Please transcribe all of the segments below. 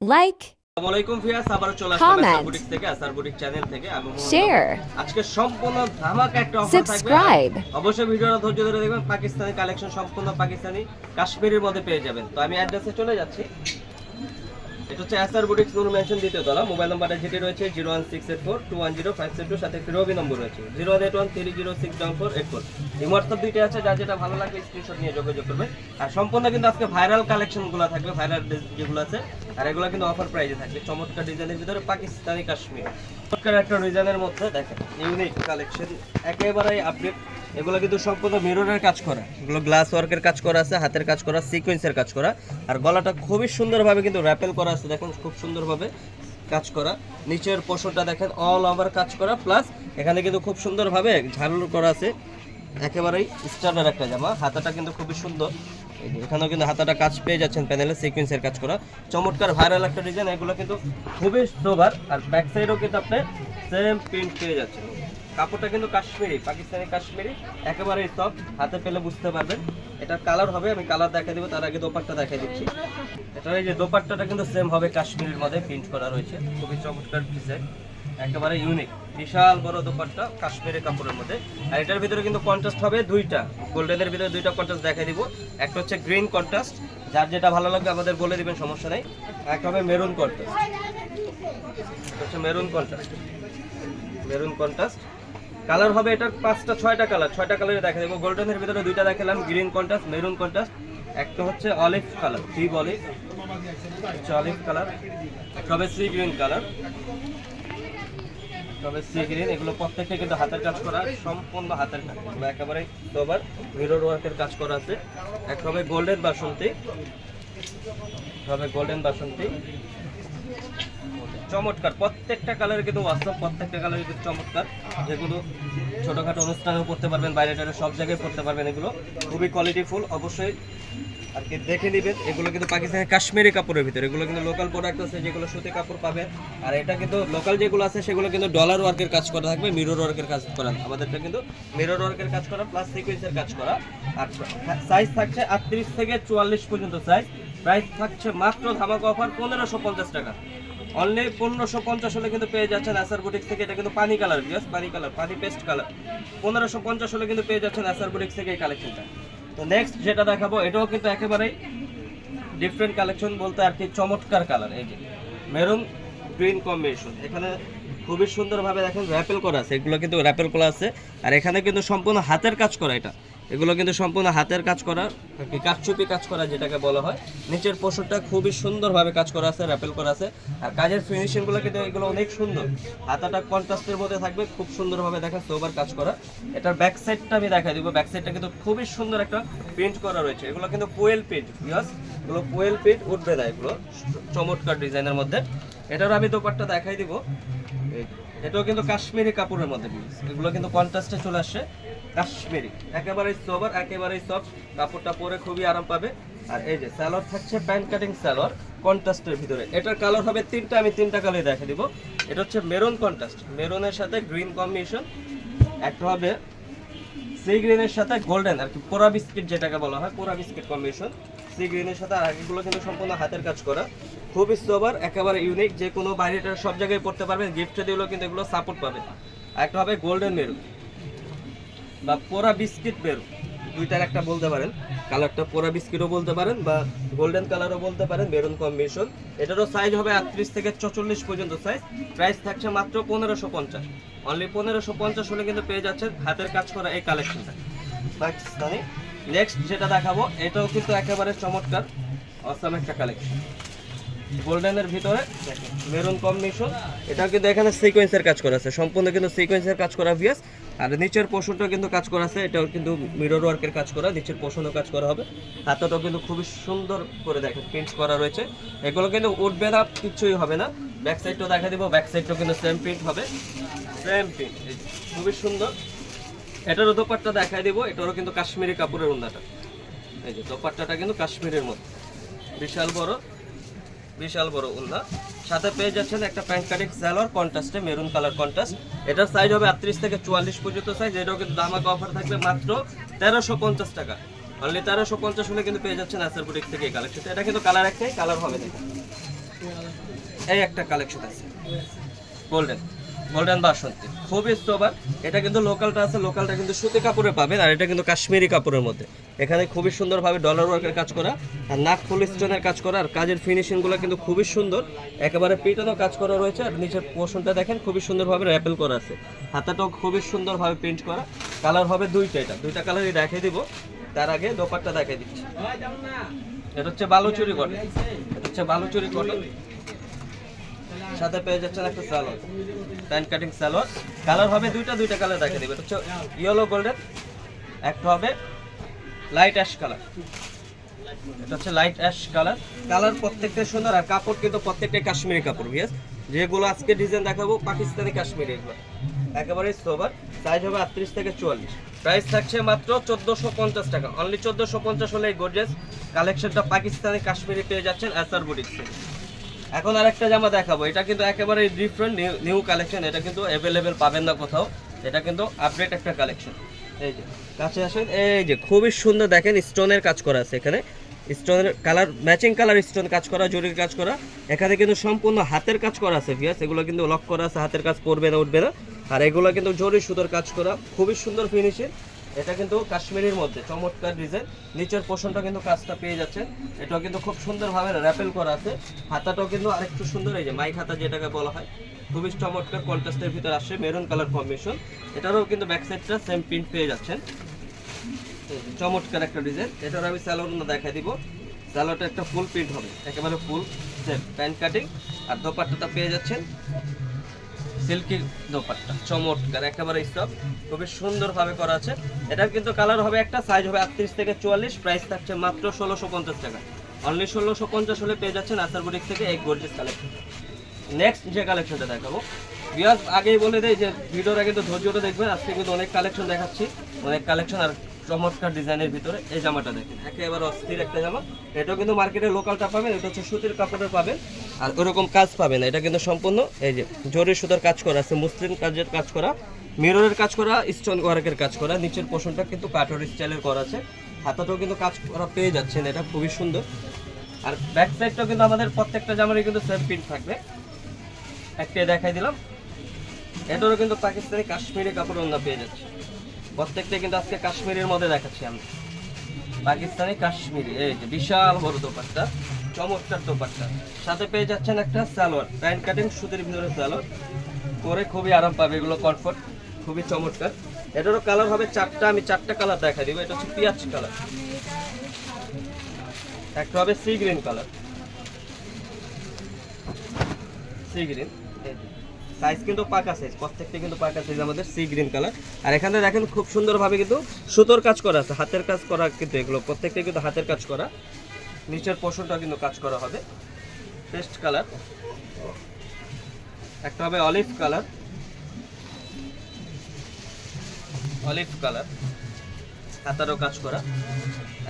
like, আসসালামাইকুম ফিয়াস চলে আসলাম আসার বুটিক থেকে আসার বুটিক চ্যানেল থেকে। আমি share, আজকে সম্পূর্ণ ধামাকা একটা অফার Subscribe. অবশ্যই ভিডিওটা ধৈর্য ধরে দেখবেন পাকিস্তানি কালেকশন সম্পূর্ণ পাকিস্তানি কাশ্মীরের মধ্যে পেয়ে যাবেন। তো আমি অ্যাড্রেসে চলে যাচ্ছি। এটা হচ্ছে এসআর বুটিক নূর মেনশন দ্বিতীয় তলা। মোবাইল নাম্বারটা যেটি রয়েছে zero one six eight four two one zero five seven two সাথে একটি রবি নম্বর রয়েছে। Zero one eight one three zero six down four eight four. এই হোয়াটসঅ্যাপ দুইটা আছে। যার যেটা ভালো লাগবে স্ক্রিনশট নিয়ে যোগাযোগ করবে আর সম্পূর্ণ কিন্তু আজকে ভাইরাল কালেকশনগুলো থাকবে ভাইরাল যেগুলো আছে। আর এগুলো কিন্তু অফার প্রাইসে থাকবে। চমৎকার ডিজাইনের ভিতরে পাকিস্তানি কাশ্মীর। চমৎকার একটা ডিজাইনের মধ্যে দেখেন ইউনিক কালেকশন একেবারেই আপডেট এগুলো কিন্তু সম্পূর্ণ মিররের কাজ করা। এগুলো গ্লাস ওয়ার্কের কাজ করা আছে, হাতের কাজ করা সিকোয়েন্সের কাজ করা। আর গলাটা খুবই সুন্দরভাবে কিন্তু র্যাপেল করা আছে, দেখুন, খুব সুন্দরভাবে কাজ করা। নিচের পোষণটা দেখেন অল ওভার কাজ করা প্লাস এখানে কিন্তু খুব সুন্দরভাবে ঝালু করা আছে। একেবারেই স্টার্টার একটা জামা, হাতাটা কিন্তু খুবই সুন্দর। এখানেও কিন্তু হাতাটা কাজ পেয়ে যাচ্ছেন প্যানেলে সিকোয়েন্সের কাজ করা। চমৎকার ভাইরাল একটা ডিজাইন এগুলো কিন্তু খুবই সোবার আর ব্যাক সাইডেও কিন্তু আপনি সেম প্রিন্ট পেয়ে যাচ্ছেন। কাপড়টা কিন্তু কাশ্মীরি, পাকিস্তানি কাশ্মীরি, একেবারেই সফট হাতে পেলে বুঝতে পারবেন। এটা কালার হবে, আমি কালার দেখাই দেবো, তার আগে দোপাট্টা দেখাই দিচ্ছি। এটার এই যে দোপাট্টাটা কিন্তু সেম হবে কাশ্মীরের মধ্যে প্রিন্ট করা রয়েছে, খুবই চমৎকার ডিজাইন একেবারে ইউনিক বিশাল বড় দোপাট্টা কাশ্মীরের কাপড়ের মধ্যে। আর এটার ভিতরে কিন্তু কন্ট্রাস্ট হবে দুইটা। গোল্ডেনের ভিতরে দুইটা কন্ট্রাস্ট দেখাই দিব। একটা হচ্ছে গ্রিন কন্ট্রাস্ট যার যেটা ভালো লাগবে আমাদের বলে দিবেন, সমস্যা নেই। একটা হবে মেরুন কন্ট্রাস্ট হচ্ছে maroon contrast maroon contrast colour হবে এটার পাঁচটা, ছয়টা কালার ছয়টা কালারে দেখা দেবো। গোল্ডেনের ভিতরে দুইটা দেখালাম গ্রিন কন্ট্রাস্ট মেরুন কন্ট্রাস্ট একটা হচ্ছে অলিভ কালার ডিপ অলিভ হচ্ছে অলিভ কালার একটা হবে সি গ্রিন কালার তবে সি গ্রিন, এগুলো প্রত্যেকটা কিন্তু হাতের কাজ করা, সম্পূর্ণ হাতের কাজ। একেবারে সবার মিরর ওয়ার্কের কাজ করা আছে। একটা হবে গোল্ডেন বাসন্তী হবে গোল্ডেন বাসন্তী। চমৎকার, প্রত্যেকটা কালার কিন্তু বাস্তব প্রত্যেকটা কালার কিন্তু চমৎকার। যেগুলো ছোটখাটো অনুষ্ঠানেও করতে পারবেন বাইরে টাইরে সব জায়গায় করতে পারবেন এগুলো। খুবই কোয়ালিটি ফুল অবশ্যই আর কি দেখে এগুলো কিন্তু পাকিস্তানের কাশ্মীরি কাপড়ের ভিতরে। এগুলো কিন্তু লোকাল প্রোডাক্ট আছে, যেগুলো সুতি কাপড় আর এটা কিন্তু লোকাল যেগুলো আছে, সেগুলো কিন্তু ডলার ওয়ার্কের কাজ করা থাকবে মিরর ওয়ার্কের কাজ করা। আমাদেরটা কিন্তু মিরর ওয়ার্কের কাজ করা প্লাস সিকুয়েন্সের কাজ করা। আর সাইজ থাকছে আটত্রিশ থেকে চুয়াল্লিশ পর্যন্ত সাইজ প্রাইস থাকছে মাত্র ধামাকা অফার পনেরোশো পঞ্চাশ টাকা। অনলি পনেরোশো পঞ্চাশ হলে কিন্তু পেয়ে যাচ্ছেন আসার বুটিক থেকে, এটা কিন্তু পানি কালার পানি কালার পানি পেস্ট কালার পনেরোশো পঞ্চাশ হলে কিন্তু পেয়ে যাচ্ছেন আসার বুটিক থেকে এই কালেকশনটা নেক্সট যেটা দেখাবো, এটাও কিন্তু একেবারেই ডিফারেন্ট কালেকশন বলতে আর কি চমৎকার কালার এই যে মেরুন গ্রিন কম্বিনেশন এখানে খুবই সুন্দরভাবে দেখেন র্যাপেল করা আছে, এগুলো কিন্তু র্যাপেল করা আছে। আর এখানে কিন্তু সম্পূর্ণ হাতের কাজ করা এটা। এগুলো কিন্তু সম্পূর্ণ হাতের কাজ করা, আর কি কাঠচুপি কাজ করা যেটাকে বলা হয়। নিচের পোশাকটা খুবই সুন্দরভাবে কাজ করা আছে র্যাপেল করা আছে। আর কাজের ফিনিশিংগুলো কিন্তু এগুলো অনেক সুন্দর। হাতাটা কন্ট্রাস্টের মধ্যে থাকবে, খুব সুন্দরভাবে দেখা সোবার কাজ করা। এটার ব্যাক সাইডটা আমি দেখাই দিব। ব্যাক সাইডটা কিন্তু খুবই সুন্দর একটা প্রিন্ট করা রয়েছে। এগুলো কিন্তু পোয়েল প্রিন্ট ইয়াস এগুলো পোয়েল প্রিন্ট উঠবে না এগুলো, চমৎকার ডিজাইনের মধ্যে। এটার আমি দোপাট্টা দেখাই দিব। এটাও কিন্তু কাশ্মীরি কাপড়ের মধ্যে। এগুলো কিন্তু কন্ট্রাস্টে চলে আসছে। কাশ্মীরি। একেবারেই সোবার একেবারেই সফট কাপড়টা পরে খুবই আরাম পাবে। আর এই যে স্যালোয়ার থাকছে প্যান্ট কাটিং স্যালোয়ার কন্ট্রাস্টের ভিতরে। এটার কালার হবে তিনটা, আমি তিনটা কালার দেখে দিব। এটা হচ্ছে মেরুন কন্ট্রাস্ট মেরুনের সাথে গ্রিন কম্বিনেশন একটা হবে সি গ্রিনের সাথে গোল্ডেন আর কি পোড়া বিস্কিট যেটাকে বলা হয়, পোড়া বিস্কিট কম্বিনেশন সি গ্রিনের সাথে, আর এগুলো কিন্তু সম্পূর্ণ হাতের কাজ করা। খুবই সোবার একেবারে ইউনিক যে কোনো বাইরেটা সব জায়গায় পড়তে পারবেন গিফটে দিলেও কিন্তু এগুলো সাপোর্ট পাবে। একটা হবে গোল্ডেন মেরুন বা পোড়া বিস্কিট মেরুন দুইটার একটা বলতে পারেন। কালারটা পোড়া বিস্কিটও বলতে পারেন বা গোল্ডেন কালারও বলতে পারেন মেরুন কম্বিনেশন এটারও সাইজ হবে আটত্রিশ থেকে চল্লিশ পর্যন্ত সাইজ প্রাইস থাকছে মাত্র পনেরোশো পঞ্চাশ। অনলি পনেরোশো পঞ্চাশ হলে কিন্তু পেয়ে যাচ্ছেন হাতের কাজ করা এই কালেকশনটা পাকিস্তানি। নেক্সট যেটা দেখাবো, এটাও কিন্তু একেবারে চমৎকার অসাম একটা কালেকশন গোল্ডেনের ভিতরে মেরুন কম্বিনেশন এটা কিন্তু এখানে সিকোয়েন্সের কাজ করা আছে। সম্পূর্ণ কিন্তু সিকোয়েন্সের কাজ করা ভিয়াস আর নিচের পোষণটাও কিন্তু কাজ করা আছে, এটাও কিন্তু মিরর ওয়ার্কের কাজ করা, নিচের পোষণও কাজ করা হবে। হাতাটাও কিন্তু খুবই সুন্দর করে দেখেন প্রিন্ট করা রয়েছে। এগুলো কিন্তু উঠবে না কিছুই হবে না। ব্যাক সাইডটাও দেখা দিব ব্যাক সাইডটাও কিন্তু সেম প্রিন্ট হবে। সেম প্রিন্ট খুবই সুন্দর। এটারও দোপাট্টা দেখাই দিব, এটারও কিন্তু কাশ্মীরি কাপড়ের উন্নাটা। এই যে, দোপাট্টাটা কিন্তু কাশ্মীরের মতো বিশাল বড় বিশাল বড় উল্লা সাথে পেয়ে যাচ্ছেন একটা প্যান্ট স্যালোর কন্ট্রাস্টে মেরুন কালার কন্ট্রাস্ট এটার সাইজ হবে আটত্রিশ থেকে চুয়াল্লিশ পর্যন্ত সাইজ এটাও কিন্তু দামাকে অফার থাকবে মাত্র তেরোশো পঞ্চাশ টাকা। অনলি তেরোশো পঞ্চাশ হলে কিন্তু পেয়ে যাচ্ছেন আসার বুটিক থেকে এই কালেকশন এটা কিন্তু কালার একটাই কালার হবে এই একটা কালেকশন আছে। গোল্ডেন গোল্ডেন বাসন্তী। খুবই সোবার এটা কিন্তু লোকালটা আছে, লোকালটা কিন্তু সুতি কাপড়ে পাবেন, আর এটা কিন্তু কাশ্মীরি কাপড়ের মধ্যে। এখানে খুবই সুন্দরভাবে ডলার ওয়ার্কের কাজ করা, আর নাক ফুল স্টোনের কাজ করা, আর কাজের ফিনিশিংগুলো কিন্তু খুবই সুন্দর। একেবারে পিটানো কাজ করা রয়েছে, আর নিচের পোর্শনটা দেখেন, খুবই সুন্দরভাবে র্যাপেল করা আছে। হাতাটাও খুবই সুন্দরভাবে প্রিন্ট করা। কালার হবে দুইটা এটা। দুইটা কালারই দেখিয়ে দিব। তার আগে দোপারটা দেখিয়ে দিচ্ছি। এটা হচ্ছে বালুচুরি কটন এটা হচ্ছে বালুচুরি কটন সাথে পেয়ে যাচ্ছেন একটা salwar pant cutting salwar colour হবে দুইটা দুইটা কালার দেখে দিবে হচ্ছে ইয়েলো গোল্ডেন একটা হবে লাইট অ্যাশ কালার এটা হচ্ছে লাইট অ্যাশ কালার কালার প্রত্যেকটা সুন্দর, আর কাপড় কিন্তু প্রত্যেকটাই কাশ্মীরি কাপড় বিয়াস যেগুলো আজকে ডিজাইন দেখাবো, পাকিস্তানি কাশ্মীরি এগুলো। একেবারেই সোবার সাইজ হবে আটত্রিশ থেকে চুয়াল্লিশ। প্রাইস থাকছে মাত্র চোদ্দোশো পঞ্চাশ টাকা। অনলি চোদ্দোশো পঞ্চাশ হলে এই গোর্জেস কালেকশনটা পাকিস্তানি কাশ্মীরি পেয়ে যাচ্ছেন অ্যাসার বুটিক্স এখন আরেকটা জামা দেখাবো। এটা কিন্তু একেবারে ডিফারেন্ট নিউ কালেকশন এটা কিন্তু অ্যাভেলেবেল পাবেন না কোথাও। এটা কিন্তু আপডেট একটা কালেকশন এই যে, কাছে আসেন। এই যে, খুবই সুন্দর দেখেন স্টোনের কাজ করা আছে এখানে। স্টোনের কালার ম্যাচিং কালার স্টোন কাজ করা, জরির কাজ করা। এখানে কিন্তু সম্পূর্ণ হাতের কাজ করা আছে ভিয়াস এগুলো কিন্তু লক করা আছে, হাতের কাজ করবে না, উঠবে না। আর এগুলো কিন্তু জরি সুতোর কাজ করা। খুবই সুন্দর ফিনিশিং এটা কিন্তু কাশ্মীরের মধ্যে, চমৎকার ডিজাইন নিচের পোষণটা কিন্তু কাজটা পেয়ে যাচ্ছে এটাও কিন্তু খুব সুন্দরভাবে র্যাপেল করা আছে। হাতাটাও কিন্তু আরেকটু সুন্দর, এই যে মাইক হাতা যেটাকে বলা হয়। খুবই চমৎকার কন্ট্রাস্টের ভিতরে আসে মেরুন কালার কম্বিনেশন এটারও কিন্তু ব্যাক সাইডটা সেম প্রিন্ট পেয়ে যাচ্ছেন। চমৎকার একটা ডিজাইন এটার আমি স্যালোন দেখাই দিব। স্যালোটা একটা ফুল প্রিন্ট হবে। একেবারে ফুল সেম প্যান্ট কাটিং আর দোপাট্টাটা পেয়ে যাচ্ছেন। সিল্কি দোপাট্টা, চমৎকার একেবারে স্টক খুবই সুন্দরভাবে করা আছে। এটার কিন্তু কালার হবে একটা সাইজ হবে আটত্রিশ থেকে চুয়াল্লিশ প্রাইস থাকছে মাত্র ষোলোশো পঞ্চাশ টাকা। অনলি ষোলোশো পঞ্চাশ হলে পেয়ে যাচ্ছেন আসার বুটিক থেকে এই গোর্জেস কালেকশন নেক্সট যে কালেকশনটা দেখাবো। বিয়াস আগেই বলে দেয় যে ভিডিওর আগে তো ধৈর্যটা দেখবেন, আজকে কিন্তু অনেক কালেকশন দেখাচ্ছি। অনেক কালেকশন আর চমৎকার ডিজাইনের ভিতরে এই জামাটা দেখেন। একেবারে অস্থির একটা জামা। এটাও কিন্তু মার্কেটে লোকালটা পাবেন, এটা হচ্ছে সুতির কাপড়ের পাবেন। আর ওরকম কাজ পাবে না। এটা কিন্তু সম্পূর্ণ, এই যে জরি সুতার কাজ করা আছে মুসলিম কাজের কাজ করা মিররের কাজ করা স্টোন ওয়ার্কের কাজ করা, নিচের পোষণটা কিন্তু কাঠর স্টাইলের করা আছে। হাতাটাও কিন্তু কাজ করা পেয়ে যাচ্ছেন, এটা খুবই সুন্দর। আর ব্যাক সাইডটাও কিন্তু আমাদের প্রত্যেকটা জামারই কিন্তু সেম প্রিন্ট থাকবে। একটা দেখাই দিলাম। এটারও কিন্তু পাকিস্তানি কাশ্মীরি কাপড় অন্য পেয়ে যাচ্ছে। প্রত্যেকটা কিন্তু আজকে কাশ্মীরের মধ্যে দেখাচ্ছি আমি। পাকিস্তানি কাশ্মীরি, এই যে বিশাল বড় দোপাট্টা। চমৎকার দোপাট্টা। সাথে পেয়ে যাচ্ছেন একটা সালোয়ার, প্যান্ট কাটিং, সুতির ভিতরে সালোয়ার। পরে খুবই আরাম পাবে এগুলো কমফর্ট খুবই চমৎকার। এটারও কালার হবে চারটা, আমি চারটা কালার দেখা দিব, এটা হচ্ছে পিঁয়াজ কালার একটা হবে sea green colour sea green size কিন্তু পাকা সাইজ প্রত্যেকটা কিন্তু পাকা সাইজ আমাদের সি গ্রিন কালার আর এখানে দেখেন খুব সুন্দরভাবে কিন্তু সুতোর কাজ করা আছে, হাতের কাজ করা কিন্তু এগুলো প্রত্যেকটা কিন্তু হাতের কাজ করা। নিচের পোষণটা কিন্তু কাজ করা হবে। পেস্ট কালার একটা হবে অলিভ কালার অলিভ কালার হাতারও কাজ করা।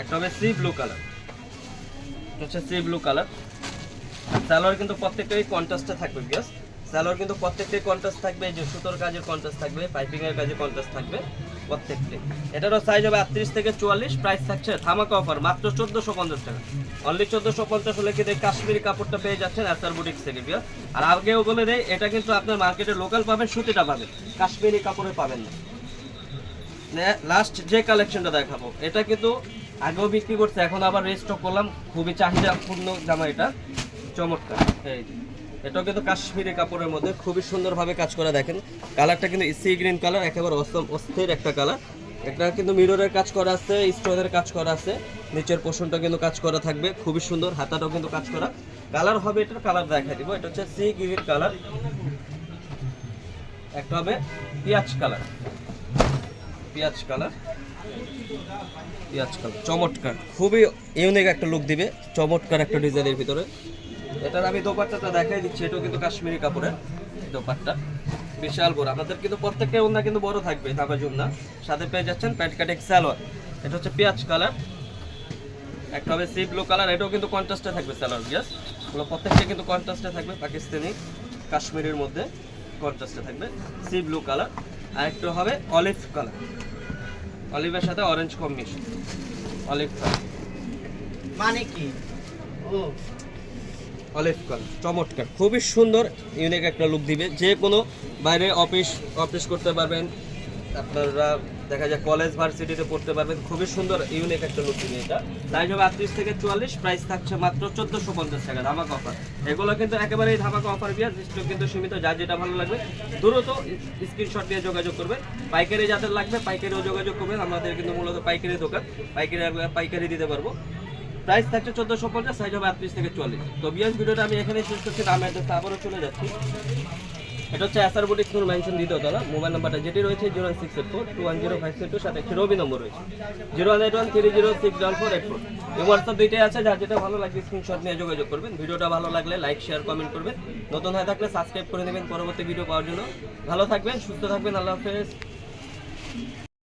একটা হবে সি ব্লু কালার হচ্ছে সি ব্লু কালার সালোয়ার কিন্তু প্রত্যেকটাই কন্ট্রাস্টে থাকবে বিকজ সালোয়ার কিন্তু প্রত্যেকটাই কন্ট্রাস্ট থাকবে যে সুতোর কাজের কন্ট্রাস্ট থাকবে পাইপিংয়ের এর কাজে কন্ট্রাস্ট থাকবে। প্রত্যেকটাই এটারও সাইজ হবে আটত্রিশ থেকে চুয়াল্লিশ প্রাইস থাকছে ধামাকা অফার মাত্র চোদ্দোশো পঞ্চাশ টাকা। অনলি চোদ্দোশো পঞ্চাশ হলে কিন্তু কাশ্মীরি কাপড়টা পেয়ে যাচ্ছেন আসার বুটিক্স থেকে, বিয়ার। আর আগেও বলে দেয় এটা কিন্তু আপনার মার্কেটে লোকাল পাবেন, সুতিটা পাবেন। কাশ্মীরি কাপড়ে পাবেন না। লাস্ট যে কালেকশনটা দেখাবো, এটা কিন্তু আগেও বিক্রি করছে, এখন আবার রেস্টক করলাম। খুবই চাহিদাপূর্ণ জামা এটা। চমৎকার। এই। এটাও কিন্তু কাশ্মীরি কাপড়ের মধ্যে খুবই সুন্দরভাবে কাজ করা, দেখেন। কালারটা কিন্তু সি গ্রিন কালার একেবারে অসম অস্থির একটা কালার এটা কিন্তু মিররের কাজ করা আছে স্টোনের কাজ করা আছে। নিচের পোষণটা কিন্তু কাজ করা থাকবে, খুবই সুন্দর, হাতাটাও কিন্তু কাজ করা। কালার হবে এটার কালার দেখা দিব। এটা হচ্ছে সি গ্রিন কালার একটা হবে পিঁয়াজ কালার পেঁয়াজ কালার পেঁয়াজ কালার চমৎকার, খুবই ইউনিক একটা লুক দিবে, চমৎকার একটা ডিজাইনের ভিতরে। এটার আমি দোপাট্টাটা দেখাই দিচ্ছি, এটাও কিন্তু কাশ্মীরি কাপড়ের দোপাট্টা। বিশাল বড়। আপনাদের কিন্তু প্রত্যেকটা ওনা কিন্তু বড় থাকবে তাবাজুম না সাথে পেয়ে যাচ্ছেন প্যান্ট কাটিং সালোয়ার। এটা হচ্ছে পেঁয়াজ কালার। একটা হবে সি ব্লু কালার, এটাও কিন্তু কন্ট্রাস্টে থাকবে সালোয়ার গ্যাস এগুলো প্রত্যেকটা কিন্তু কন্ট্রাস্টে থাকবে, পাকিস্তানি, কাশ্মীরের মধ্যে কন্ট্রাস্টে থাকবে। C blue colour. আর একটু হবে অলিভ কালার। অলিভের সাথে অরেঞ্জ কম্বিনেশন অলিভ কালার। মানে কি? ও। অলিভ কালার চমৎকার। খুবই সুন্দর ইউনিক একটা লুক দিবে। যে কোনো বাইরে অফিস অফিস করতে পারবেন, আপনারা দেখা যায় কলেজ ভার্সিটিতে পড়তে পারবেন। খুবই সুন্দর ইউনিক একটা লুক দিবে এটা। সাইজ হবে আটত্রিশ থেকে চুয়াল্লিশ প্রাইস থাকছে মাত্র চোদ্দোশো পঞ্চাশ টাকা, ধামাকা অফার এগুলো কিন্তু একেবারেই ধামাকা অফার বিয়ার স্টক কিন্তু সীমিত, যার যেটা ভালো লাগবে, দ্রুত স্ক্রিনশট দিয়ে যোগাযোগ করবেন। পাইকারি যাদের লাগবে, পাইকারিও যোগাযোগ করবেন। আমাদের কিন্তু মূলত পাইকারি দোকান, পাইকারি পাইকারি দিতে পারব। প্রাইস থাকছে চোদ্দোশো পঞ্চাশ সাইজ হবে আটত্রিশ থেকে চুয়াল্লিশ। তো বিয়াস ভিডিওটা আমি এখানে শেষ করছি, দাম অ্যাড্রেসে আবারও চলে যাচ্ছি। এটা হচ্ছে এসআর বুটিক কোনো মেনশন না। মোবাইল নাম্বারটা যেটি রয়েছে zero one six eight four two one zero five two সাথে একটি রবি নম্বর রয়েছে। Zero one eight one three zero six one four eight four এই হোয়াটসঅ্যাপ দুইটাই আছে, যার যেটা ভালো লাগবে স্ক্রিনশট নিয়ে যোগাযোগ করবেন। ভিডিওটা ভালো লাগলে লাইক শেয়ার কমেন্ট করবেন। নতুন হয়ে থাকলে সাবস্ক্রাইব করে নেবেন পরবর্তী ভিডিও পাওয়ার জন্য। ভালো থাকবেন, সুস্থ থাকবেন, আল্লাহ হাফেজ।